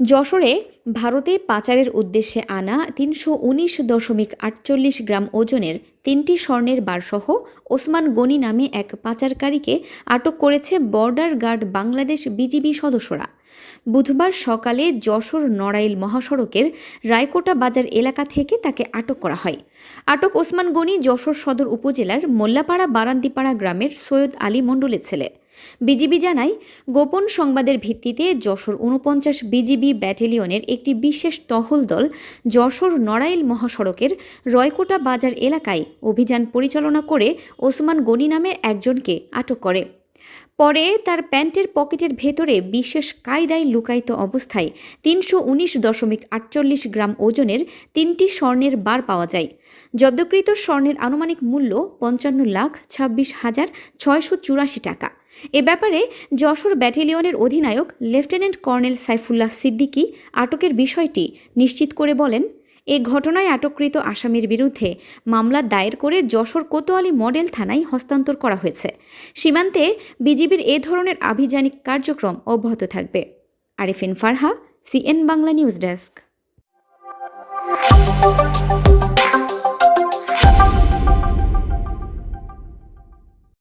যশোরে ভারতে পাচারের উদ্দেশ্যে আনা তিনশো উনিশ দশমিক আটচল্লিশ গ্রাম ওজনের তিনটি স্বর্ণের বারসহ ওসমান গনি নামে এক পাচারকারীকে আটক করেছে বর্ডার গার্ড বাংলাদেশ বিজিবি সদস্যরা। বুধবার সকালে যশোর নড়াইল মহাসড়কের রায়কোটা বাজার এলাকা থেকে তাকে আটক করা হয়। আটক ওসমান গনি যশোর সদর উপজেলার মোল্লাপাড়া বারান্দিপাড়া গ্রামের সৈয়দ আলী মণ্ডলের ছেলে। বিজিবি জানায়, গোপন সংবাদের ভিত্তিতে যশোর উনপঞ্চাশ বিজিবি ব্যাটেলিয়নের একটি বিশেষ টহল দল যশোর নড়াইল মহাসড়কের রয়কোটা বাজার এলাকায় অভিযান পরিচালনা করে ওসমান গনি নামের একজনকে আটক করে। পরে তার প্যান্টের পকেটের ভেতরে বিশেষ কায়দায় লুকায়িত অবস্থায় তিনশো উনিশ দশমিক আটচল্লিশ গ্রাম ওজনের তিনটি স্বর্ণের বার পাওয়া যায়। জব্দকৃত স্বর্ণের আনুমানিক মূল্য পঞ্চান্ন লাখ ছাব্বিশ হাজার ছয়শো চুরাশি টাকা। এ ব্যাপারে যশোর ব্যাটালিয়নের অধিনায়ক লেফটেন্যান্ট কর্নেল সাইফুল্লাহ সিদ্দিকী আটকের বিষয়টি নিশ্চিত করে বলেন এ ঘটনায় আটককৃত আসামির বিরুদ্ধে মামলা দায়ের করে যশোর কোতোয়ালি মডেল থানায় হস্তান্তর করা হয়েছে। সীমান্তে বিজিবির এ ধরনের আভিযানিক কার্যক্রম অব্যাহত থাকবে। Arifin Farha, CN Bangla news desk.